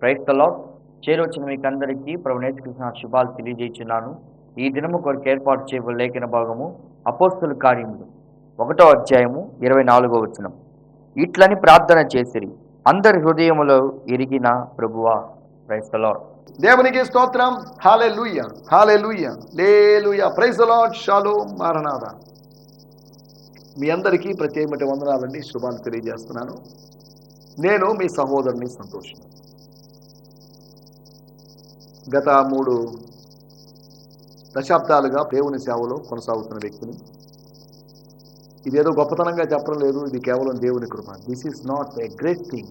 ప్రయత్నలో చేరొచ్చిన మీకందరికీ ప్రభునేసుకృష్ణ శుభాలు తెలియజేస్తున్నాను ఈ దినము కొరకు ఏర్పాటు చేయబడిన లేఖన భాగము అపోస్తుల కార్యములు. ఒకటో అధ్యాయము ఇరవై నాలుగో వచనం. ఇట్లని ప్రార్థన చేసిరి. అందరి హృదయములో ఎరిగిన ప్రభువా క్రైస్తలో దేవునికి స్తోత్రం. హాలే లూయ హాలే లూయ లేలుయ ప్రైజ్ లాడ్ షాలో మారనాథ మీ అందరికీ ప్రత్యేకమైన వందనాలండి. శుభాలు తెలియజేస్తున్నాను. నేను మీ సహోదరుని సంతోషం గత మూడు దశాబ్దాలుగా దేవుని సేవలో కొనసాగుతున్న వ్యక్తిని. ఇదేదో గొప్పతనంగా చెప్పడం లేదు ఇది కేవలం దేవుని కృప. This is not a great thing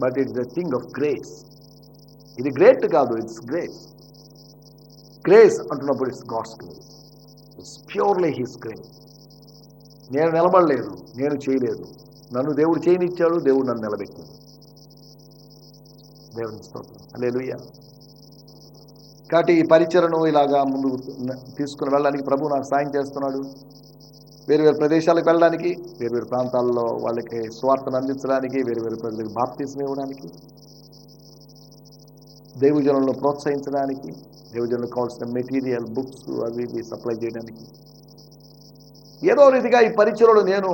but it's a thing of grace ఇది గ్రేట్ కాదు ఇట్స్ గ్రేస్ గ్రేస్ అంటున్నప్పుడు it's God's grace it's purely his grace నేను నిలబడలేదు నేను చేయలేదు. నన్ను దేవుడు చేయనిచ్చాడు దేవుడు నన్ను నిలబెట్టాడు. దేవుని స్తోత్రం. అలేలుయ్య కాబట్టి ఈ పరిచయను ఇలాగా ముందు తీసుకుని వెళ్ళడానికి ప్రభు నాకు సాయం చేస్తున్నాడు. వేరు వేరు ప్రదేశాలకు వెళ్ళడానికి వేరు వేరు ప్రాంతాల్లో వాళ్ళకి స్వార్థను అందించడానికి వేరు వేరు ప్రజలకు బాప్తీసం ఇవ్వడానికి దేవుజనులను ప్రోత్సహించడానికి దేవుజనులకు కావాల్సిన మెటీరియల్ బుక్స్ అవి ఇవి సప్లై చేయడానికి. ఏదో రీతిగా ఈ పరిచయలు నేను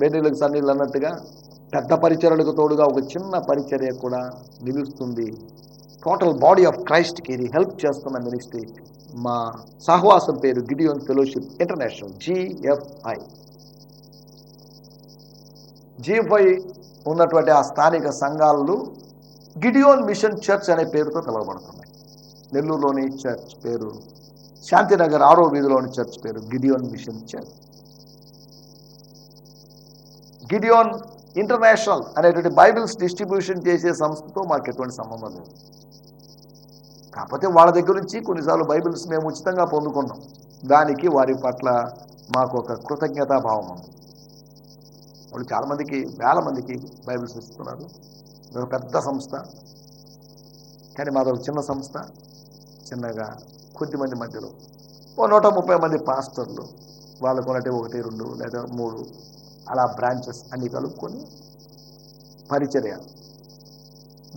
బెన్నీళ్ళకి సన్నీళ్ళు అన్నట్టుగా పెద్ద పరిచయలకు తోడుగా ఒక చిన్న పరిచర్య కూడా నిలుస్తుంది. టోటల్ బాడీ ఆఫ్ క్రైస్ట్కి ఇది హెల్ప్ చేస్తున్న మినిస్ట్రీ మా సహవాసం పేరు Gideon Fellowship International GFI GFI ఉన్నటువంటి ఆ స్థానిక సంఘాలు గిడియోన్ మిషన్ చర్చ్ అనే పేరుతో పిలువబడుతున్నాయి. నెల్లూరులోని చర్చ్ పేరు శాంతినగర్ ఆరో వీధిలోని చర్చ్ పేరు Gideon mission church Gideon international అనేటువంటి బైబిల్స్ డిస్ట్రిబ్యూషన్ చేసే సంస్థతో మాకు ఎటువంటి సంబంధం లేదు. కాకపోతే వాళ్ళ దగ్గర నుంచి కొన్నిసార్లు బైబిల్స్ మేము ఉచితంగా పొందుకున్నాం. దానికి వారి పట్ల మాకు ఒక కృతజ్ఞతాభావం ఉంది. వాళ్ళు చాలామందికి వేల మందికి బైబిల్స్ ఇస్తున్నారు. మేము ఒక పెద్ద సంస్థ. కానీ మాదొక చిన్న సంస్థ. చిన్నగా కొద్దిమంది మధ్యలో. ఓ నూట ముప్పై మంది పాస్టర్లు. వాళ్ళకు ఉన్నట్టు ఒకటి రెండు లేదా మూడు. అలా బ్రాంచెస్ అన్ని కలుపుకొని పరిచర్య.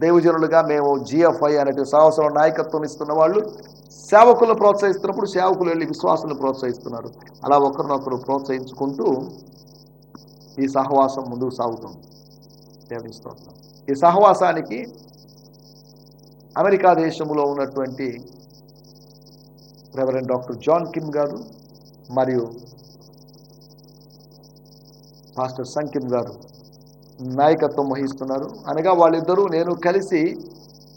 దైవజనులుగా మేము జిఎఫ్ఐ అనేటి సంవత్సరం నాయకత్వం ఇస్తున్న వాళ్ళు సేవకులను ప్రోత్సహిస్తున్నప్పుడు సేవకులు వెళ్ళి విశ్వాసులను ప్రోత్సహిస్తున్నారు. అలా ఒకరినొకరు ప్రోత్సహించుకుంటూ ఈ సహవాసం ముందుకు సాగుతుంది. దేవుని స్తోత్రం. ఈ సహవాసానికి అమెరికా దేశంలో ఉన్నటువంటి రెవరెండ్ డాక్టర్ జాన్ కిమ్ గారు మరియు పాస్టర్ సంకిమ్ గారు నాయకత్వం వహిస్తున్నారు. అనగా వాళ్ళిద్దరూ నేను కలిసి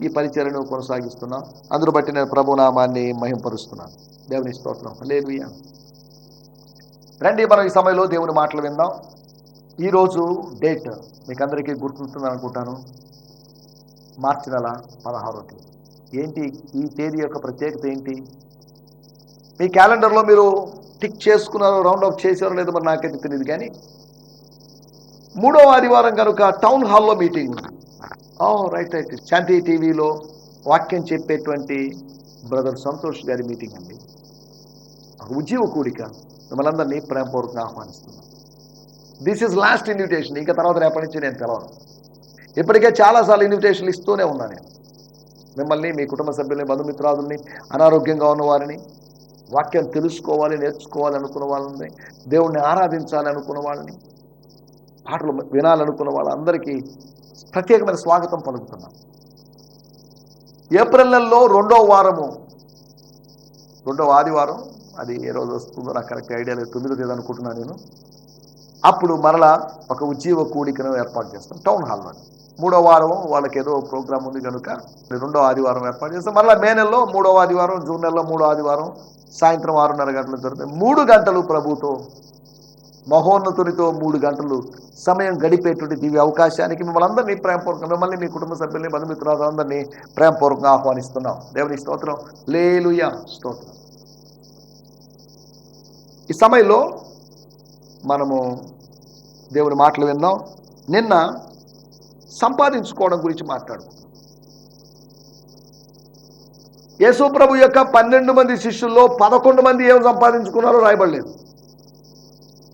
ఈ పరిచయను కొనసాగిస్తున్నాం. అందును బట్టి నేను ప్రభునామాన్ని మహింపరుస్తున్నాను. దేవుని స్తోత్రం. లేదు రండి మనం ఈ సమయంలో దేవుని మాటలు విందాం. ఈరోజు డేట్ మీకు అందరికీ గుర్తుంటుంది అనుకుంటాను. మార్చి నెల పదహారో తేదీ. ఏంటి? ఈ తేదీ యొక్క ప్రత్యేకత ఏంటి? మీ క్యాలెండర్లో మీరు టిక్ చేసుకున్నారో రౌండ్ అప్ చేసారో లేదో మరి నాకైతే తెలియదు కానీ మూడో ఆదివారం కనుక టౌన్ హాల్లో మీటింగ్. ఉంది రైట్ రైట్. శాంతి టీవీలో వాక్యం చెప్పేటువంటి బ్రదర్ సంతోష్ గారి మీటింగ్ అండి. ఒక కూడిక. మిమ్మల్ందరినీ ప్రేమపూర్వకంగా ఆహ్వానిస్తున్నాను. దిస్ ఈజ్ లాస్ట్ ఇన్విటేషన్ ఇంకా తర్వాత రేపటి నుంచి నేను తెలవను. ఇప్పటికే చాలాసార్లు ఇన్విటేషన్లు ఇస్తూనే ఉన్నాను నేను. మిమ్మల్ని మీ కుటుంబ సభ్యుల్ని బంధుమిత్రాదుల్ని అనారోగ్యంగా ఉన్న వారిని వాక్యం తెలుసుకోవాలి నేర్చుకోవాలి అనుకున్న వాళ్ళని దేవుణ్ణి ఆరాధించాలి అనుకున్న వాళ్ళని పాటలు వినాలనుకున్న వాళ్ళందరికీ ప్రత్యేకమైన స్వాగతం పలుకుతున్నాం. ఏప్రిల్ నెలలో రెండో వారము. రెండవ ఆదివారం అది ఏ రోజు వస్తుందో నాకు కరెక్ట్ ఐడియా లేదు తొమ్మిదో తేదీ అనుకుంటున్నాను నేను. అప్పుడు మరలా ఒక ఉజ్జీవ కూడికను ఏర్పాటు చేస్తాం టౌన్ హాల్లో. మూడో వారం వాళ్ళకి ఏదో ప్రోగ్రామ్ ఉంది కనుక రెండో ఆదివారం ఏర్పాటు చేస్తాం. మరలా మే నెలలో మూడో ఆదివారం జూన్ నెలలో మూడో ఆదివారం సాయంత్రం ఆరున్నర గంటలు జరుగుతాయి. మూడు గంటలు ప్రభుతో మహోన్నతునితో మూడు గంటలు సమయం గడిపేటువంటి దివ్య అవకాశానికి మిమ్మల్ని అందరినీ ప్రేమపూర్వకంగా మిమ్మల్ని మీ కుటుంబ సభ్యుల్ని బంధుమిత్రులు అందరినీ ప్రేమపూర్వకంగా ఆహ్వానిస్తున్నాం. దేవుని స్తోత్రం. లేలుయ స్తోత్రం. ఈ సమయంలో మనము దేవుని మాటలు విన్నాం. నిన్న సంపాదించుకోవడం గురించి మాట్లాడు యేసు ప్రభు యొక్క పన్నెండు మంది శిష్యుల్లో పదకొండు మంది ఏం సంపాదించుకున్నారో రాయబడలేదు.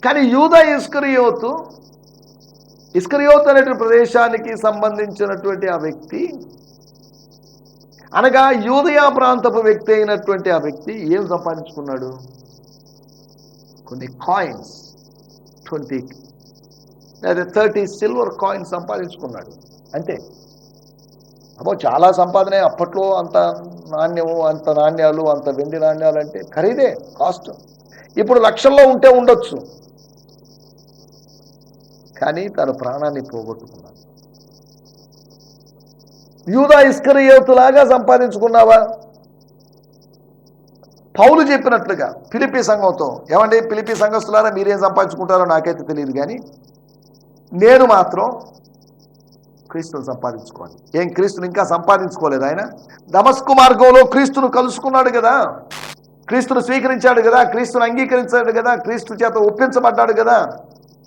కానీ యూద ఇస్కరియోతు ఇస్కరియోత్ అనేటువంటి ప్రదేశానికి సంబంధించినటువంటి ఆ వ్యక్తి అనగా యూదయా ప్రాంతపు వ్యక్తి అయినటువంటి ఆ వ్యక్తి ఏం సంపాదించుకున్నాడు? కొన్ని కాయిన్స్ ట్వంటీ లేదా థర్టీ సిల్వర్ కాయిన్స్ సంపాదించుకున్నాడు. అంతే. అబ్బో చాలా సంపాదన. అప్పట్లో అంత నాణ్యము అంత నాణ్యాలు అంత వెండి నాణ్యాలు అంటే ఖరీదే కాస్ట్ ఇప్పుడు లక్షల్లో ఉంటే ఉండొచ్చు. కానీ తన ప్రాణాన్ని పోగొట్టుకున్నాడు. యూదా ఇస్కరియోతులాగా సంపాదించుకున్నావా? పౌలు చెప్పినట్లుగా పిలిపి సంఘంతో ఏమంటే పిలిపి సంఘస్తులారా మీరేం సంపాదించుకుంటారో నాకైతే తెలియదు కానీ నేను మాత్రం క్రీస్తుని సంపాదించుకోవాలి. ఏం క్రీస్తుని ఇంకా సంపాదించుకోలేదు ఆయన? దమస్కు మార్గంలో క్రీస్తును కలుసుకున్నాడు కదా. క్రీస్తును స్వీకరించాడు కదా క్రీస్తును అంగీకరించాడు కదా క్రీస్తు చేత ఒప్పించబడ్డాడు కదా.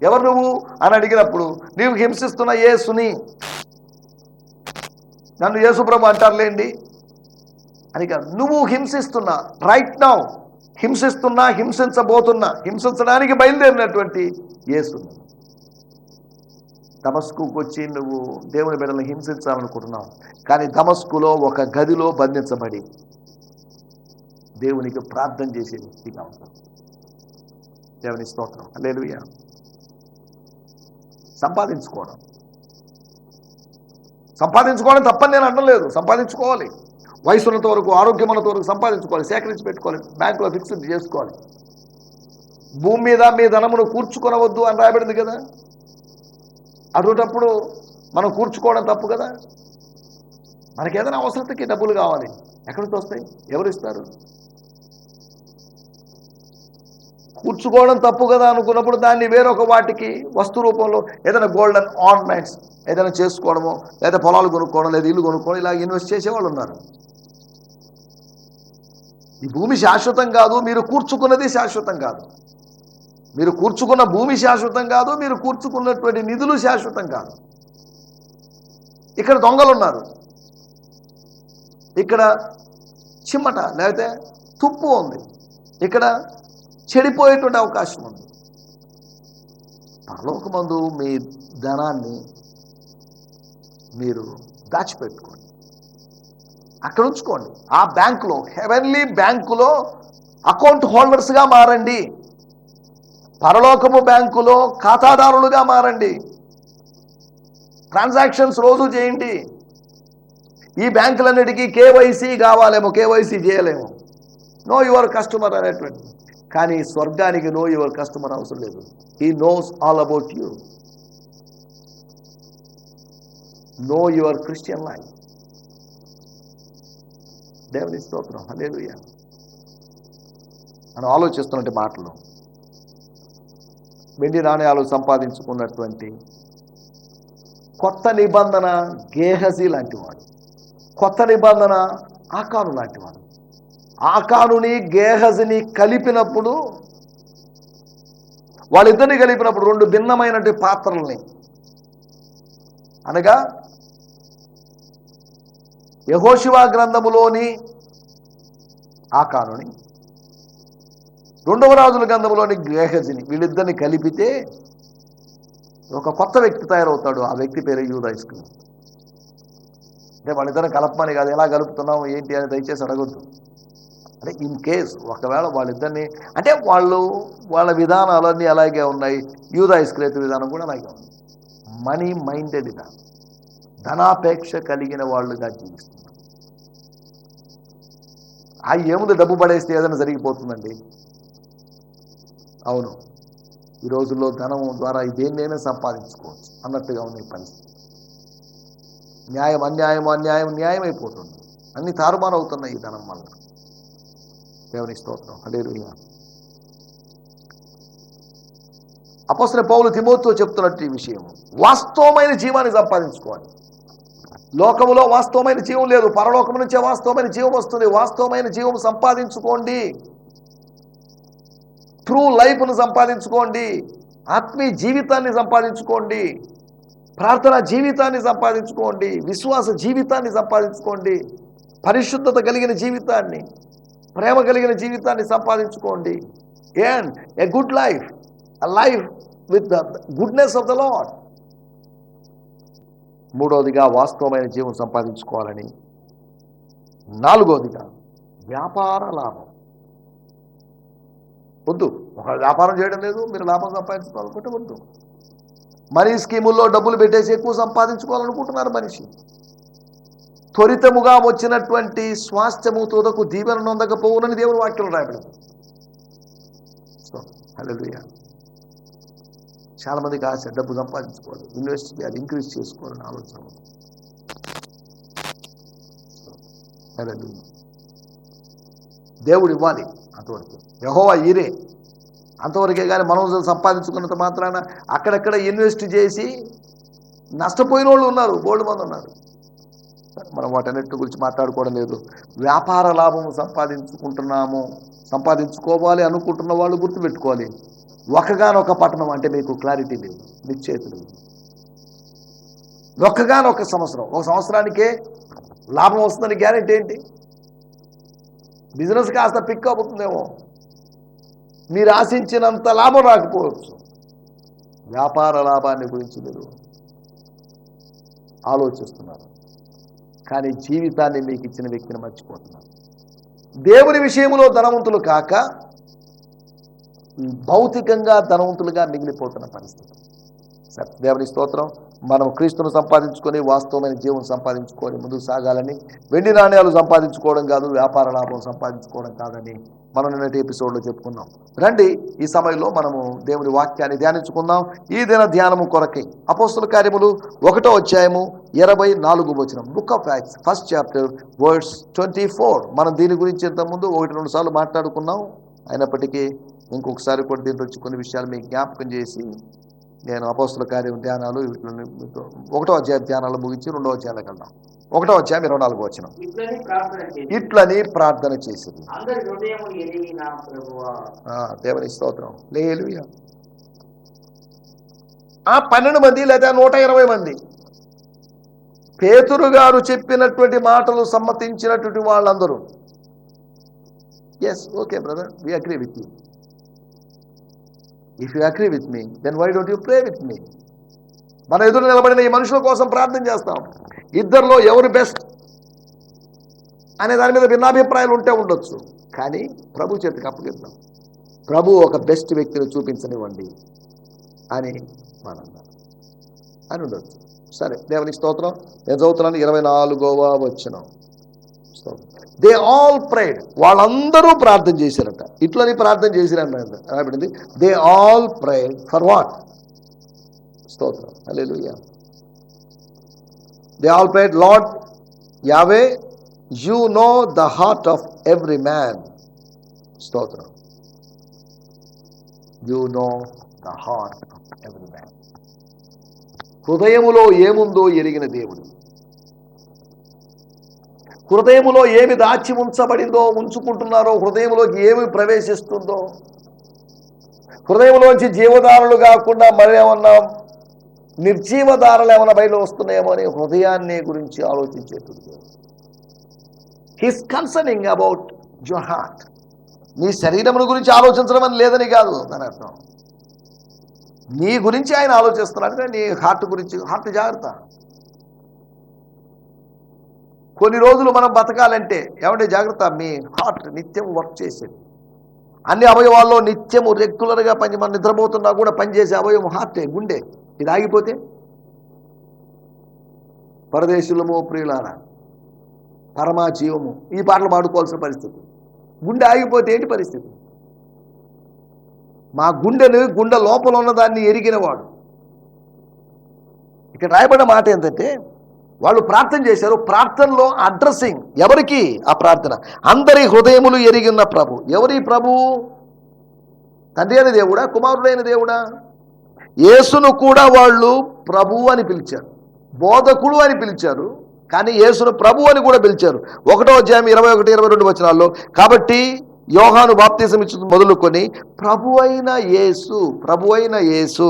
ఎవరు నువ్వు? అని అడిగినప్పుడు నీవు హింసిస్తున్న యేసుని. నన్ను యేసుప్రభు అంటారులేండి? అని కాదు నువ్వు హింసిస్తున్నా రైట్ నౌ హింసిస్తున్నా హింసించబోతున్నా హింసించడానికి బయలుదేరినటువంటి యేసుని దమస్కుకు వచ్చి నువ్వు దేవుని బిడ్డలను హింసించాలనుకుంటున్నావు కానీ దమస్కులో ఒక గదిలో బంధించబడి దేవునికి ప్రార్థన చేసే వ్యక్తిగా దేవుని స్తోత్రం. లేదు సంపాదించుకోవడం. సంపాదించుకోవడం తప్పని నేను అనడం లేదు సంపాదించుకోవాలి. వయసు ఉన్నంత వరకు ఆరోగ్యం ఉన్నంత వరకు సంపాదించుకోవాలి. సేకరించి పెట్టుకోవాలి. బ్యాంకులో ఫిక్స్డ్ చేసుకోవాలి. భూమి మీద మీ ధనమును కూర్చుకొనవద్దు అని రాయబడింది కదా? అటువంటప్పుడు మనం కూర్చుకోవడం తప్పు కదా? మనకి ఏదైనా అవసరతకి డబ్బులు కావాలి. ఎక్కడి నుంచి వస్తాయి? ఎవరు ఇస్తారు? కూర్చుకోవడం తప్పు కదా అనుకున్నప్పుడు దాన్ని వేరొక వాటికి వస్తు రూపంలో ఏదైనా గోల్డెన్ ఆర్నమెంట్స్ ఏదైనా చేసుకోవడమో లేదా పొలాలు కొనుక్కోవడం లేదా ఇల్లు కొనుక్కోవడం ఇలా ఇన్వెస్ట్ చేసేవాళ్ళు ఉన్నారు. ఈ భూమి శాశ్వతం కాదు మీరు కూర్చుకున్నది శాశ్వతం కాదు. మీరు కూర్చుకున్న భూమి శాశ్వతం కాదు మీరు కూర్చుకున్నటువంటి నిధులు శాశ్వతం కాదు. ఇక్కడ దొంగలు ఉన్నారు ఇక్కడ చిమ్మట లేకపోతే తుప్పు ఉంది. ఇక్కడ చెడిపోయేటువంటి అవకాశం ఉంది. పరలోకమందు మీ ధనాన్ని మీరు దాచిపెట్టుకోండి. అక్కడ ఉంచుకోండి. ఆ బ్యాంకులో హెవెన్లీ బ్యాంకులో అకౌంట్ హోల్డర్స్గా మారండి. పరలోకము బ్యాంకులో ఖాతాదారులుగా మారండి. ట్రాన్సాక్షన్స్ రోజు చేయండి. ఈ బ్యాంకులన్నిటికీ కేవైసీ కావాలేమో కేవైసీ చేయలేము. నో యువర్ కస్టమర్ అనేటువంటి కానీ స్వర్గానికి నో యువర్ కస్టమర్ అవసరం లేదు. He knows all about you know your Christian life దేవుని స్తోత్రం. హల్లెలూయా మనం ఆలోచిస్తున్నట్టు మాటలు. వెండి నాణ్యాలు సంపాదించుకున్నటువంటి కొత్త నిబంధన గేహజీ లాంటివాడు కొత్త నిబంధన ఆకాను లాంటివాడు ఆకానుని గేహజిని కలిపినప్పుడు వాళ్ళిద్దరిని కలిపినప్పుడు రెండు భిన్నమైనటువంటి పాత్రల్ని. అనగా యహోశివా గ్రంథములోని ఆకానుని రెండవ రాజుల గ్రంథంలోని గేహజిని వీళ్ళిద్దరిని కలిపితే ఒక కొత్త వ్యక్తి తయారవుతాడు. ఆ వ్యక్తి పేరు యూదాయిస్కు అంటే వాళ్ళిద్దరిని కలపమని కాదు ఎలా కలుపుతున్నాము ఏంటి అని దయచేసి అడగొద్దు. అంటే ఇన్ కేస్ ఒకవేళ వాళ్ళిద్దరిని అంటే వాళ్ళు వాళ్ళ విధానాలన్నీ అలాగే ఉన్నాయి. యూదాయిస్క్రేత విధానం కూడా అలాగే ఉంది. మనీ మైండెడ్గా ధనాపేక్ష కలిగిన వాళ్ళుగా జీవిస్తున్నారు. ఆ ఏముంది డబ్బు పడేస్తే ఏదైనా జరిగిపోతుందండి? అవును. ఈ రోజుల్లో ధనం ద్వారా దేన్నైనా సంపాదించుకోవచ్చు అన్నట్టుగా ఉంది ఈ పరిస్థితి. న్యాయం అన్యాయం అన్యాయం న్యాయం అయిపోతుంది అన్ని తారుమారు అవుతున్నాయి ఈ ధనం వల్ల. దేవుని స్తోత్రం. హల్లెలూయా. అపొస్తలుడైన పౌలు తిమోతితో చెప్తున్నట్టు ఈ విషయం. వాస్తవమైన జీవాన్ని సంపాదించుకోవాలి. లోకములో వాస్తవమైన జీవం లేదు. పరలోకం నుంచే వాస్తవమైన జీవం వస్తుంది. వాస్తవమైన జీవం సంపాదించుకోండి. ట్రూ లైఫ్ను సంపాదించుకోండి. ఆత్మీయ జీవితాన్ని సంపాదించుకోండి. ప్రార్థన జీవితాన్ని సంపాదించుకోండి. విశ్వాస జీవితాన్ని సంపాదించుకోండి. పరిశుద్ధత కలిగిన జీవితాన్ని ప్రేమ కలిగిన జీవితాన్ని సంపాదించుకోండి. And a good life a life with the goodness of the lord మూడవదిగా వాస్తవమైన జీవం సంపాదించుకోవాలని. నాలుగవదిగా వ్యాపార లాభం. వద్దు ఒక వ్యాపారం చేయడం లేదు మీరు లాభం సంపాదించుకోవాలనుకుంటే వద్దు. మనీ స్కీముల్లో డబ్బులు పెట్టేసి ఎక్కువ సంపాదించుకోవాలనుకుంటున్నారు మనిషి. త్వరితముగా వచ్చినటువంటి స్వాస్థ్యము తోదకు దీవెన నొందకపోవునని దేవుడు వాక్యం రాయబడింది. సో హల్లెలూయా చాలా మందికి ఆశ డబ్బు సంపాదించుకోవాలి ఇన్వెస్ట్ చేయాలి ఇంక్రీజ్ చేసుకోవాలని ఆలోచన ఉంది. దేవుడు ఇవ్వాలి అంతవరకు. యహోవా ఈరే అంతవరకే కానీ మనం సంపాదించుకున్నంత మాత్రాన అక్కడక్కడ ఇన్వెస్ట్ చేసి నష్టపోయిన వాళ్ళు ఉన్నారు బోల్డ్ మంది ఉన్నారు. మనం వాటన్నిటి గురించి మాట్లాడుకోవడం లేదు. వ్యాపార లాభం సంపాదించుకుంటున్నాము. సంపాదించుకోవాలి అనుకుంటున్న వాళ్ళు గుర్తుపెట్టుకోవాలి. ఒకగానొక పట్టణం అంటే మీకు క్లారిటీ లేదు నిశ్చేత లేదు. ఒక్కగానొక సంవత్సరం ఒక సంవత్సరానికే లాభం వస్తుందని గ్యారెంటీ ఏంటి? బిజినెస్ కాస్త పిక్ అవుతుందేమో మీరు ఆశించినంత లాభం రాకపోవచ్చు. వ్యాపార లాభాన్ని గురించి మీరు ఆలోచిస్తున్నారు. కానీ జీవితాన్ని మీకు ఇచ్చిన వ్యక్తిని మర్చిపోతున్నారు దేవుని విషయంలో ధనవంతులు కాక భౌతికంగా ధనవంతులుగా మిగిలిపోతున్న పరిస్థితి. సరే దేవుని స్తోత్రం మనం క్రీస్తును సంపాదించుకొని వాస్తవమైన జీవం సంపాదించుకొని ముందుకు సాగాలని వెండి నాణ్యాలు సంపాదించుకోవడం కాదు వ్యాపార లాభం సంపాదించుకోవడం కాదని మనం నిన్నటి ఎపిసోడ్లో చెప్పుకున్నాం. రండి ఈ సమయంలో మనము దేవుని వాక్యాన్ని ధ్యానించుకుందాం. ఈ దిన ధ్యానము కొరకై అపోస్తుల కార్యములు ఒకటో అధ్యాయము ఇరవై నాలుగు వచనం. Book of Acts first chapter words twenty four మనం దీని గురించి ఇంతకుముందు ఒకటి రెండు సార్లు మాట్లాడుకున్నాం. అయినప్పటికీ ఇంకొకసారి కూడా దీంట్లో కొన్ని విషయాలు మీకు జ్ఞాపకం చేసి నేను అపోస్తుల కార్యం ధ్యానాలు వీటిని ఒకటో అధ్యాయ ధ్యానాలు ముగించి రెండో అధ్యాయాలకు వెళ్దాం. ఒకటో అధ్యాయం ఇరవై నాలుగు వచ్చిన ఇట్లని ప్రార్థన చేసింది దేవుని స్తోత్రం. లేలుయ ఆ పన్నెండు మంది లేదా నూట ఇరవై మంది పేతురు గారు చెప్పినటువంటి మాటలు సమ్మతించినటువంటి వాళ్ళందరూ. Yes okay brother we agree with you if you agree with me then why don't you pray with me మన ఎదురు నిలబడిన ఈ మనుషుల కోసం ప్రార్థన చేస్తాం. ఇద్దరిలో ఎవరు బెస్ట్ అనే దాని మీద భిన్నాభిప్రాయాలు ఉంటే ఉండొచ్చు. కానీ ప్రభు చేతికి అప్పగిద్దాం ప్రభు ఒక బెస్ట్ వ్యక్తిని చూపించనివ్వండి అని మనం అని ఉండొచ్చు. సరే దేవునికి స్తోత్రం. నేను చదువుతున్నాను ఇరవై నాలుగోవ వచ్చిన దే ఆల్ ప్రేడ్ వాళ్ళందరూ ప్రార్థన చేశారట. ఇట్లని ప్రార్థన చేసిరంట రాబడింది they all prayed for what స్తోత్రం. అలే they all prayed lord Yahweh you know the heart of every man స్తోత్రం you know the heart of every man హృదయములో ఏముందో ఎరిగిన దేవుడు. హృదయములో ఏమి దాచి ఉంచబడిందో ఉంచుకుంటున్నారో హృదయంలోకి ఏమి ప్రవేశిస్తుందో హృదయంలోంచి జీవదారులు కాకుండా మరేమన్నా నిర్జీవధారలు ఏమైనా బయట వస్తున్నాయేమో అని హృదయాన్ని గురించి ఆలోచించేటువంటి దేవుడు. He's concerning about your heart నీ శరీరమును గురించి ఆలోచించడం అని లేదని కాదు దాని అర్థం. నీ గురించి ఆయన ఆలోచిస్తున్నాడు నీ హార్ట్ గురించి హార్ట్ జాగ్రత్త. కొన్ని రోజులు మనం బతకాలంటే ఏమంటే జాగ్రత్త మీ హార్ట్ నిత్యం వర్క్ చేసేది. అన్ని అవయవాల్లో నిత్యము రెగ్యులర్గా పని మనం నిద్రపోతున్నా కూడా పనిచేసే అవయవం హార్టే గుండె. ఇది ఆగిపోతే పరదేశులము ప్రియులారా పరమాజీవము ఈ పాటలు పాడుకోవాల్సిన పరిస్థితి. గుండె ఆగిపోతే ఏంటి పరిస్థితి? మా గుండెను గుండె లోపల ఉన్నదాన్ని ఎరిగినవాడు. ఇక్కడ రాయబడిన మాట ఏంటంటే వాళ్ళు ప్రార్థన చేశారు. ప్రార్థనలో అడ్రస్సింగ్ ఎవరికి? ఆ ప్రార్థన. అందరి హృదయములు ఎరిగిన ప్రభు. ఎవరి ప్రభు? తండ్రి అయిన దేవుడా? కుమారుడైన దేవుడా? యేసును కూడా వాళ్ళు ప్రభు అని పిలిచారు. బోధకుడు అని పిలిచారు. కానీ యేసును ప్రభు అని కూడా పిలిచారు. ఒకటో అధ్యాయం ఇరవై ఒకటి ఇరవై రెండు వచనాల్లో కాబట్టి యోహాను బాప్తీసం ఇచ్చి మొదలుకొని ప్రభు అయిన యేసు ప్రభు అయిన యేసు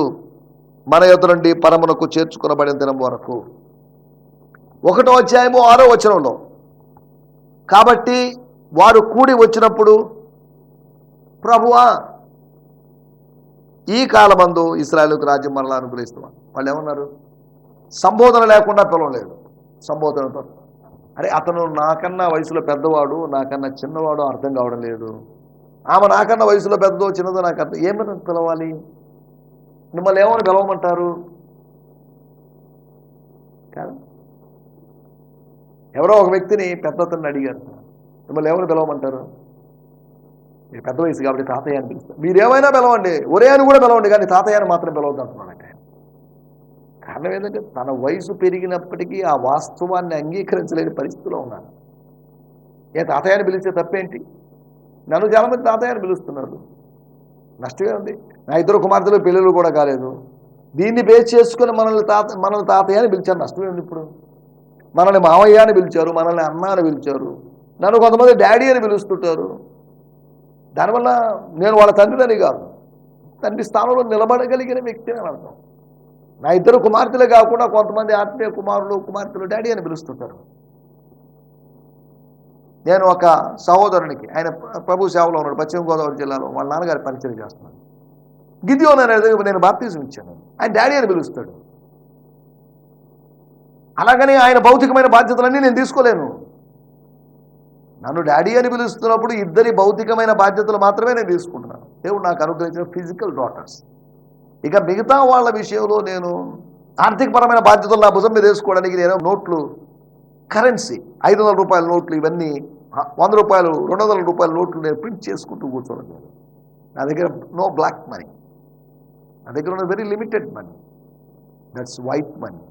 మన యొద్ద నుండి పరమునకు చేర్చుకునబడిన దినం వరకు. ఒకటో అధ్యాయము ఆరో వచనంలో కాబట్టి వారు కూడి వచ్చినప్పుడు ప్రభువా ఈ కాలమందు ఇస్రాయల్కు రాజ్యం మరలా అనుగ్రహిస్తాం వాళ్ళు ఏమన్నారు? సంబోధన లేకుండా పిలవలేదు సంబోధనతో అరే అతను నాకన్నా వయసులో పెద్దవాడు నాకన్నా చిన్నవాడు అర్థం కావడం లేదు. ఆమె నాకన్నా వయసులో పెద్దదో చిన్నదో నాకు అర్థం ఏమని పిలవాలి? మిమ్మల్ని ఏమని పిలవమంటారు? కాదు. ఎవరో ఒక వ్యక్తిని పెద్దతన్ని అడిగారు. మిమ్మల్ని ఏమని పిలవమంటారు? మీరు పెద్ద వయసు కాబట్టి తాతయ్య అని పిలుస్తారు. మీరు ఏమైనా పిలవండి. ఒరే అని కూడా పిలవండి కానీ తాతయ్య అని మాత్రం పిలవద్దు అంటున్నాడు ఆయన కారణం ఏంటంటే తన వయసు పెరిగినప్పటికీ ఆ వాస్తవాన్ని అంగీకరించలేని పరిస్థితిలో ఉన్నాను ఏ తాతయ్యని పిలిచే తప్పేంటి? నన్ను చాలామంది తాతయ్యని పిలుస్తున్నారు. నష్టమే ఉంది నా ఇద్దరు కుమార్తెలు పెళ్ళిళ్ళు కూడా కాలేదు. దీన్ని బేస్ చేసుకుని మనల్ని తాత మనల్ని తాతయ్య అని పిలిచారు. నష్టమే ఉంది ఇప్పుడు? మనల్ని మామయ్య అని పిలిచారు మనల్ని అన్న అని పిలిచారు. నన్ను కొంతమంది డాడీ అని పిలుస్తుంటారు. దానివల్ల నేను వాళ్ళ తండ్రిని కాదు. తండ్రి స్థానంలో నిలబడగలిగిన వ్యక్తి అని అర్థం. నా ఇద్దరు కుమార్తెలే కాకుండా కొంతమంది ఆత్మీయ కుమారులు కుమార్తెలు డాడీ అని పిలుస్తుంటారు. నేను ఒక సహోదరునికి ఆయన ప్రభు సేవలో ఉన్నాడు పశ్చిమ గోదావరి జిల్లాలో వాళ్ళ నాన్నగారి పరిచయం చేస్తున్నాను గిద్యోన్ అనేది నేను బాప్తీసం ఇచ్చాను. ఆయన డాడీ అని పిలుస్తాడు. అలాగని ఆయన భౌతికమైన బాధ్యతలన్నీ నేను తీసుకోలేను. నన్ను డాడీ అని పిలుస్తున్నప్పుడు ఇద్దరి భౌతికమైన బాధ్యతలు మాత్రమే నేను తీసుకుంటున్నాను. దేవుడు నాకు అనుగ్రహించిన ఫిజికల్ డాటర్స్ ఇక మిగతా వాళ్ళ విషయంలో నేను ఆర్థికపరమైన బాధ్యతలు నా భుజం మీద వేసుకోవడానికి నేను నోట్లు కరెన్సీ ఐదు వందల రూపాయల నోట్లు ఇవన్నీ వంద రూపాయలు రెండు వందల రూపాయల నోట్లు నేను ప్రింట్ చేసుకుంటూ కూర్చోవడం లేదు. నా దగ్గర నో బ్లాక్ మనీ నా దగ్గర ఉన్న very limited money that's white money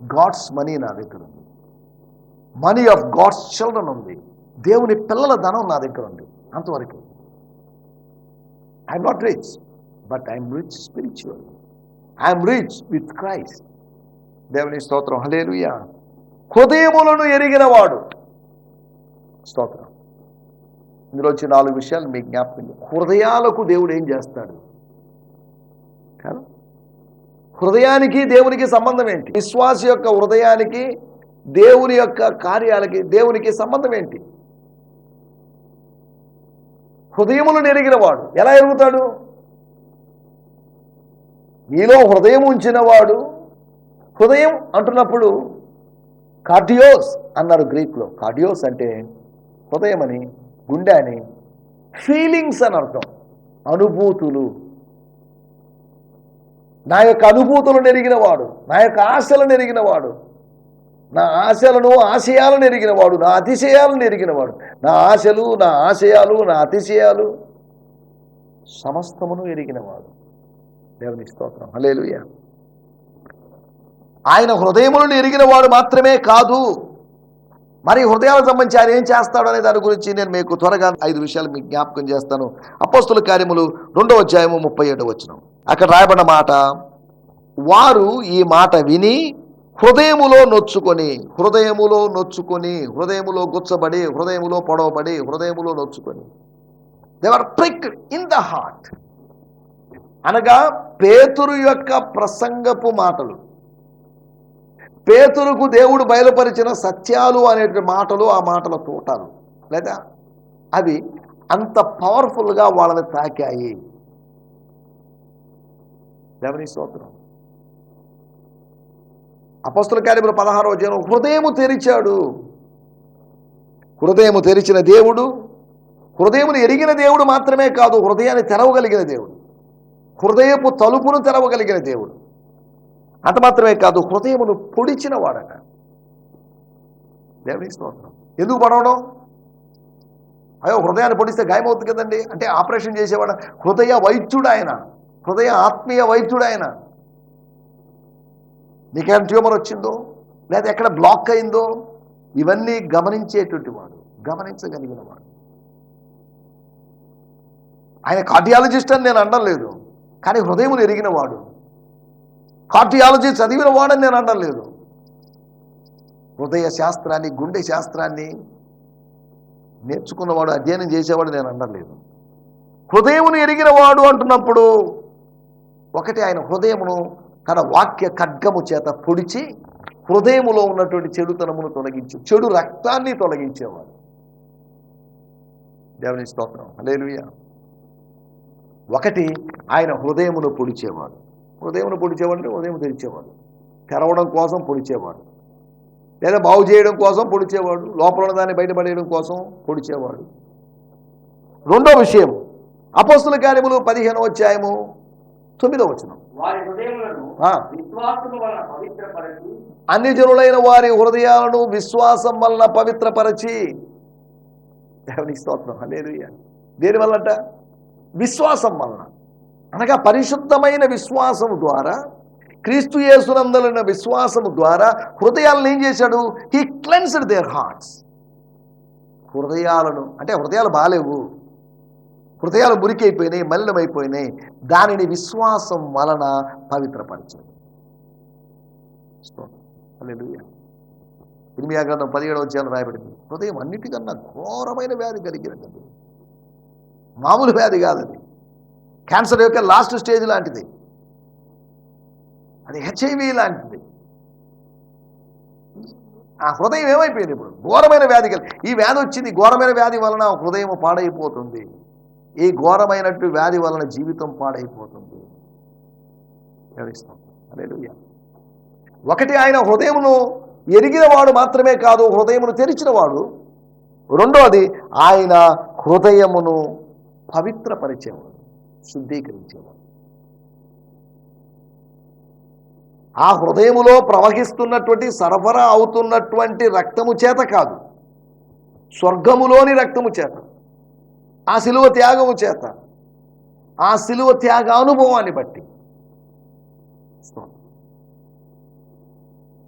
God's money నా దగ్గర ఉంది. మనీ ఆఫ్ గాడ్స్ చిల్డ్రన్ ఉంది దేవుని పిల్లల ధనం నా దగ్గర ఉంది అంతవరకు. I'm not rich but I'm rich spiritual I'm rich with Christ దేవుని స్తోత్రం. హలేలుయా హృదయములను ఎరిగిన వాడు. స్తోత్రం. ఇందులో వచ్చి నాలుగు విషయాలు మీకు జ్ఞాపకం. హృదయాలకు దేవుడు ఏం చేస్తాడు? కాదు. హృదయానికి దేవునికి సంబంధం ఏంటి? విశ్వాస యొక్క హృదయానికి దేవుని యొక్క కార్యాలకి దేవునికి సంబంధం ఏంటి? హృదయములను ఎరిగిన వాడు ఎలా ఎరుగుతాడు? మీలో హృదయం ఉంచిన వాడు హృదయం అంటున్నప్పుడు కార్డియోస్ అన్నారు గ్రీక్లో. కార్డియోస్ అంటే హృదయం అని గుండె అని ఫీలింగ్స్ అని అర్థం. అనుభూతులు. నా యొక్క అనుభూతులను ఎరిగిన వాడు నా యొక్క ఆశలను ఎరిగిన వాడు నా ఆశలను ఆశయాలను ఎరిగినవాడు నా అతిశయాలను ఎరిగినవాడు. నా ఆశలు నా ఆశయాలు నా అతిశయాలు సమస్తమును ఎరిగినవాడు. దేవుని స్తోత్రం. హల్లెలూయా. ఆయన హృదయములను ఎరిగినవాడు మాత్రమే కాదు. మరి హృదయాలకు సంబంధించి ఆయన ఏం చేస్తాడు అనే దాని గురించి నేను మీకు త్వరగా ఐదు విషయాలు మీకు జ్ఞాపకం చేస్తాను. అపోస్తుల కార్యములు రెండో అధ్యాయము ముప్పై ఏడో వచ్చినాం అక్కడ రాయబడిన మాట వారు ఈ మాట విని హృదయములో నొచ్చుకొని హృదయములో నొచ్చుకొని హృదయములో గుచ్చబడి హృదయములో పొడవబడి హృదయములో నొచ్చుకొని. They were prick in the heart అనగా పేతురు యొక్క ప్రసంగపు మాటలు. పేతురుకు దేవుడు బయలుపరిచిన సత్యాలు అనే మాటలు ఆ మాటల తోటాలు. లేదా? అవి అంత పవర్ఫుల్గా వాళ్ళని తాకాయి. దేవుని స్తోత్రం. అపస్తుల కార్యములు పదహారో జనం హృదయము తెరిచాడు. హృదయము తెరిచిన దేవుడు హృదయమును ఎరిగిన దేవుడు మాత్రమే కాదు హృదయాన్ని తెరవగలిగిన దేవుడు. హృదయపు తలుపును తెరవగలిగిన దేవుడు. అంత మాత్రమే కాదు హృదయమును పొడిచిన వాడట. దేవుని స్తోత్రం. ఎందుకు పడవడం? అయ్యో హృదయాన్ని పొడిస్తే గాయమవుతుంది కదండి. అంటే ఆపరేషన్ చేసేవాడు హృదయ వైద్యుడు ఆయన. హృదయ ఆత్మీయ వైద్యుడు ఆయన. నీకేం ట్యూమర్ వచ్చిందో లేదా ఎక్కడ బ్లాక్ అయిందో ఇవన్నీ గమనించేటువంటి వాడు గమనించగలిగిన వాడు ఆయన కార్డియాలజిస్ట్ అని నేను అనడం లేదు కానీ హృదయం ఎరిగిన వాడు కార్డియాలజీ చదివిన వాడని నేను అనడం లేదు. హృదయ శాస్త్రాన్ని గుండె శాస్త్రాన్ని నేర్చుకున్నవాడు అధ్యయనం చేసేవాడు నేను అనడం లేదు. హృదయమును ఎరిగిన వాడు అంటున్నప్పుడు ఒకటి ఆయన హృదయమును తన వాక్య ఖడ్గము చేత పొడిచి హృదయములో ఉన్నటువంటి చెడుతనమును తొలగించు. చెడు రక్తాన్ని తొలగించేవాడు. దేవుని స్తోత్రం. హల్లెలూయా. ఒకటి ఆయన హృదయమును పొడిచేవాడు. హృదయమును పొడిచేవాడు అంటే హృదయం తెరిచేవాడు. తెరవడం కోసం పొడిచేవాడు. లేదా బాగు చేయడం కోసం పొడిచేవాడు. లోపల ఉన్న దాన్ని బయటపడేయడం కోసం పొడిచేవాడు. రెండో విషయం అపస్తుల కార్యములు పదిహేను అధ్యాయము తొమ్మిదో వచనం అన్ని జనులైన వారి హృదయాలను విశ్వాసం వలన పవిత్రపరచి. దేవునికి స్తోత్రం. హల్లెలూయా. దేని వల్లట విశ్వాసం వలన. అనగా పరిశుద్ధమైన విశ్వాసం ద్వారా క్రీస్తు యేసునందలిన విశ్వాసము ద్వారా హృదయాలను ఏం చేశాడు? హీ క్లెన్స్డ్ దేర్ హార్ట్స్ హృదయాలను అంటే హృదయాలు బాలేవు. హృదయాలు మురికైపోయినాయి మలినమైపోయినాయి. దానిని విశ్వాసం వలన పవిత్రపరిచాడు. స్తోత్రం. హల్లెలూయా. ఇర్మియా గ్రంథం పదిహేడు వచ్చాను రాయబడింది. హృదయం అన్నిటికన్నా ఘోరమైన వ్యాధి కలిగినది మామూలు వ్యాధి కాదది క్యాన్సర్ యొక్క లాస్ట్ స్టేజ్ లాంటిది. అది హెచ్ఐవి లాంటిది. ఆ హృదయం ఏమైపోయింది ఇప్పుడు? ఘోరమైన వ్యాధి ఈ వ్యాధి వచ్చింది ఘోరమైన వ్యాధి వలన హృదయం పాడైపోతుంది. ఈ ఘోరమైనట్టు వ్యాధి వలన జీవితం పాడైపోతుంది. ఒకటి ఆయన హృదయమును ఎరిగిన వాడు మాత్రమే కాదు హృదయమును తెరిచిన వాడు రెండోది ఆయన హృదయమును పవిత్రపరిచేవాడు శుద్ధీకరించేవాడు. ఆ హృదయములో ప్రవహిస్తున్నటువంటి సరఫరా అవుతున్నటువంటి రక్తము చేత కాదు స్వర్గములోని రక్తము చేత. ఆ శిలువ త్యాగము చేత ఆ శిలువ త్యాగ అనుభవాన్ని బట్టి.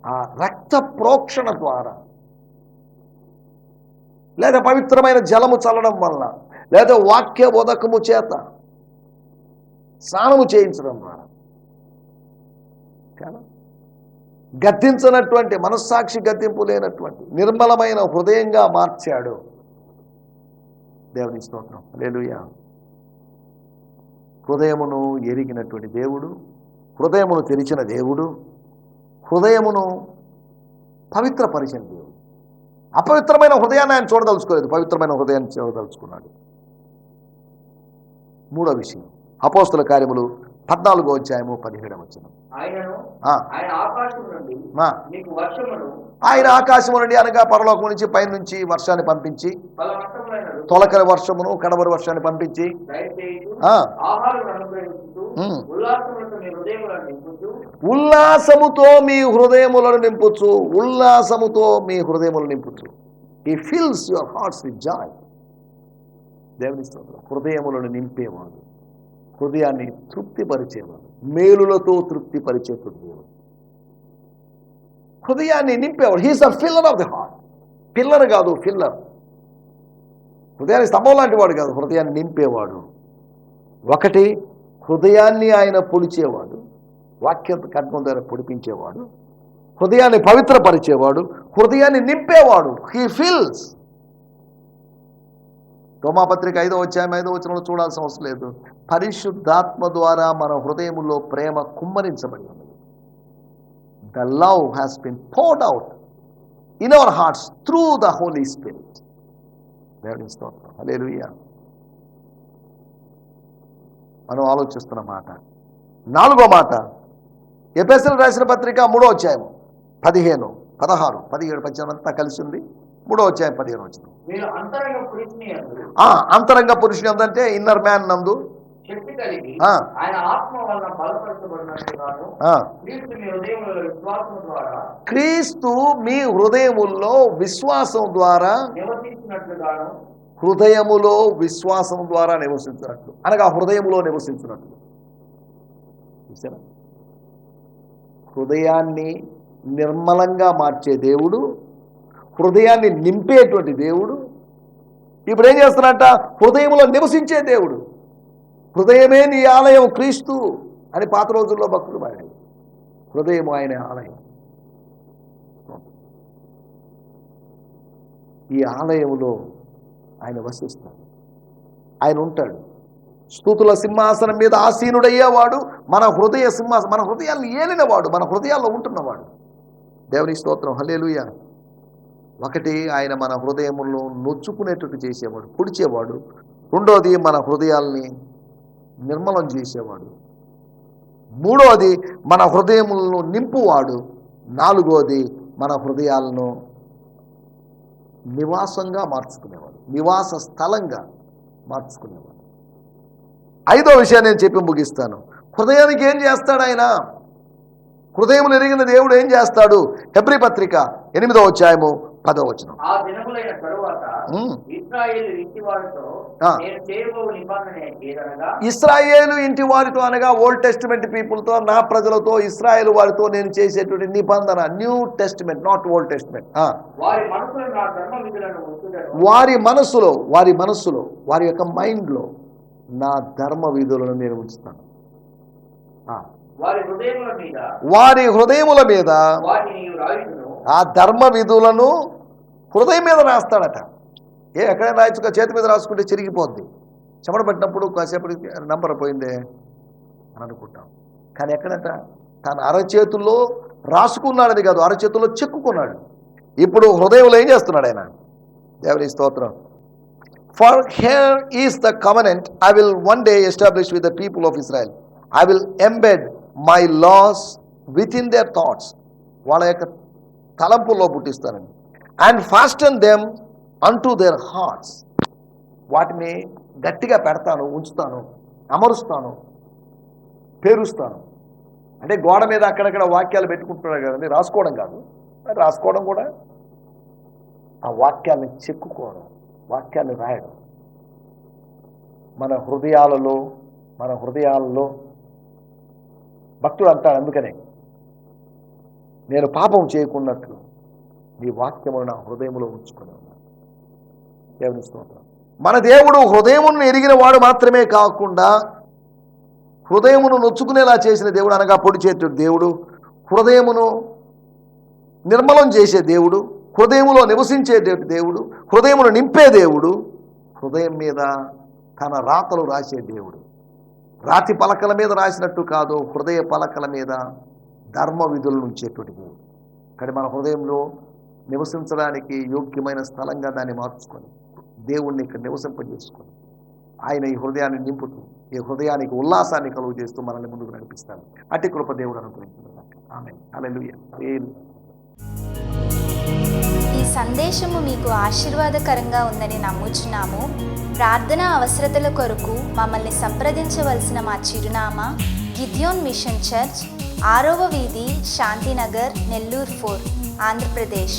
ఆ రక్త ప్రోక్షణ ద్వారా లేదా పవిత్రమైన జలము చల్లడం వల్ల లేదా వాక్య ఉదకము చేత స్నానము చేయించడం ద్వారా. కదా? గద్దించినటువంటి మనస్సాక్షి గద్దింపు లేనటువంటి నిర్మలమైన హృదయంగా మార్చాడు. దేవుని స్తోత్రం. లేలుయా హృదయమును ఎరిగినటువంటి దేవుడు హృదయమును తెరిచిన దేవుడు హృదయమును పవిత్రపరిచిన దేవుడు. అపవిత్రమైన హృదయాన్ని ఆయన చూడదలుచుకోలేదు పవిత్రమైన హృదయాన్ని చూడదలుచుకున్నాడు. మూడో విషయం అపోస్తుల కార్యములు పద్నాలుగో అధ్యాయము పదిహేడవ వచ్చిన ఆయన ఆకాశము నుండి అనగా పరలోకం నుంచి పై నుంచి వర్షాన్ని పంపించి తొలకరి వర్షమును కడవరి వర్షాన్ని పంపించి ఉల్లాసముతో మీ హృదయములను నింపుచు. ఉల్లాసముతో మీ హృదయములను నింపుచు ఈ fills your hearts with joy దేవుని హృదయములను నింపేవాడు. హృదయాన్ని తృప్తిపరిచేవాడు. మేలులతో తృప్తిపరిచేటువంటి దేవుడు. హృదయాన్ని నింపేవాడు. He's a filler of the heart pillar కాదు ఫిల్లర్ హృదయాన్ని స్తంభం లాంటి వాడు కాదు హృదయాన్ని నింపేవాడు. ఒకటి హృదయాన్ని ఆయన పొడిచేవాడు. వాక్య ఖడ్గం ద్వారా పొడిపించేవాడు. హృదయాన్ని పవిత్రపరిచేవాడు. హృదయాన్ని నింపేవాడు. హీ ఫీల్స్ రోమాపత్రిక ఐదో అధ్యాయం ఐదో వచనంలో చూడాల్సిన అవసరం లేదు. పరిశుద్ధాత్మ ద్వారా మన హృదయములో ప్రేమ కుమ్మరించబడి ఉంది the love has been poured out in our hearts through the holy spirit దేవుని స్తోత్రం హల్లెలూయా మనం ఆలోచిస్తున్న మాట. నాలుగో మాట. ఎపిఎస్ఎల్ రాసిన పత్రిక మూడో అధ్యాయం పదిహేను పదహారు పదిహేడు పద్దెనిమిది అంతా కలిసి ఉంది. మూడో అధ్యాయం పదిహేను వచ్చింది. అంతరంగ పురుషుని అంటే ఇన్నర్ మ్యాన్ నందు శక్తి కలిగి ఆ. ఆయన ఆత్మ వలన బలపరచబడినట్టుగాను ఆ, క్రీస్తు మీ హృదయములలో విశ్వాసం ద్వారా క్రీస్తు మీ హృదయముల్లో విశ్వాసం ద్వారా నివసించినట్లుగాను హృదయములో విశ్వాసం ద్వారా నివసించినట్లు. అనగా హృదయములో నివసించినట్లు. చూసారా హృదయాన్ని నిర్మలంగా మార్చే దేవుడు హృదయాన్ని నింపేటువంటి దేవుడు ఇప్పుడు ఏం చేస్తున్నట్ట హృదయంలో నివసించే దేవుడు. హృదయమే నీ ఆలయం క్రీస్తు అని పాత రోజుల్లో భక్తులు పాడాడు హృదయం ఆయన ఆలయం. ఈ ఆలయంలో ఆయన వసిస్తాడు. ఆయన ఉంటాడు. స్థూతుల సింహాసనం మీద ఆసీనుడయ్యేవాడు మన హృదయ సింహాసనం మన హృదయాన్ని ఏలినవాడు మన హృదయాల్లో ఉంటున్నవాడు. దేవుని స్తోత్రం హలేలుయ ఒకటి ఆయన మన హృదయంలో నొచ్చుకునేటట్టు చేసేవాడు పొడిచేవాడు రెండోది మన హృదయాల్ని నిర్మలం చేసేవాడు. మూడోది మన హృదయములను నింపువాడు. నాలుగోది మన హృదయాలను నివాసంగా మార్చుకునేవాడు. నివాస స్థలంగా మార్చుకునేవాడు. ఐదో విషయాన్ని నేను చెప్పి ముగిస్తాను. హృదయానికి ఏం చేస్తాడు ఆయన? హృదయములు ఎరిగిన దేవుడు ఏం చేస్తాడు? హెబ్రి పత్రిక ఎనిమిదో అధ్యాయము పదో వచనం. ఆ దినములైన తరువాత ఉమ్. ఇస్రాయేల్ ఇంటి వారితో అనగా ఓల్డ్ టెస్టిమెంట్ పీపుల్తో నా ప్రజలతో ఇస్రాయేల్ వారితో నేను చేసేటువంటి నిబంధన new testament not old testament. వారి మనస్సులో వారి మనస్సులో వారి యొక్క మైండ్లో నా ధర్మ విధులను నేను ఉంచుతాను. వారి హృదయముల మీద ఆ ధర్మ విధులను హృదయం మీద రాస్తాడట. ఏ ఎక్కడైనా రాయొచ్చుగా చేతి మీద రాసుకుంటే చిరిగిపోద్ది. చెమట పట్టినప్పుడు కాసేపటికి నంబర్ పోయిందే అని అనుకుంటాం. కానీ ఎక్కడట? తన అరచేతుల్లో రాసుకున్నాడని కాదు అరచేతుల్లో చెక్కుకున్నాడు. ఇప్పుడు హృదయంలో ఏం చేస్తున్నాడు ఆయన? దేవుని స్తోత్రం. For here is the covenant I will one day establish with the people of Israel I will embed my laws within their thoughts వాళ్ళ యొక్క తలంపుల్లో పుట్టిస్తానని and fasten them onto their hearts వాటిని గట్టిగా పెడతాను ఉంచుతాను అమరుస్తాను పేరుస్తాను. అంటే గోడ మీద అక్కడక్కడ వాక్యాలు పెట్టుకుంటున్నాడు కదండి రాసుకోవడం కాదు. రాసుకోవడం కూడా ఆ వాక్యాలను చెక్కుకోవడం వాక్యాలను రాయడం. మన హృదయాలలో మన హృదయాలలో భక్తుడు అంటాడు అందుకనే నేను పాపం చేయకున్నట్లు నీ వాక్యమును నా హృదయంలో ఉంచుకుని ఉన్నాను దేవుని స్తోత్రం. మన దేవుడు హృదయమును ఎరిగిన వాడు మాత్రమే కాకుండా హృదయమును నొచ్చుకునేలా చేసిన దేవుడు అనగా పొడి చేతుడు దేవుడు హృదయమును నిర్మలం చేసే దేవుడు హృదయములో నివసించే దేవుడు హృదయమును నింపే దేవుడు హృదయం మీద తన రాతలు రాసే దేవుడు. రాతి పలకల మీద రాసినట్టు కాదు హృదయ పలకల మీద ధర్మ విధులను ఉంచేటువంటి దేవుడు. కానీ మన హృదయంలో నివసించడానికి యోగ్యమైన స్థలంగా దాన్ని మార్చుకొని దేవుణ్ణి ఇక్కడ నివసింపజేసుకొని ఆయన ఈ హృదయాన్ని నింపుతూ ఈ హృదయానికి ఉల్లాసాన్ని కలుగు చేస్తూ మనల్ని ముందుకు నడిపిస్తాను అట్టి కృప దేవుడు అనుగ్రహించిన ఆమె ఈ సందేశము మీకు ఆశీర్వాదకరంగా ఉందని నమ్ముచున్నాము. ప్రార్థన అవసరతల కొరకు మమ్మల్ని సంప్రదించవలసిన మా చిరునామా గిద్యోన్ మిషన్ చర్చ్ ఆరవ వీధి శాంతినగర్ నెల్లూరు ఫోర్ ఆంధ్రప్రదేశ్.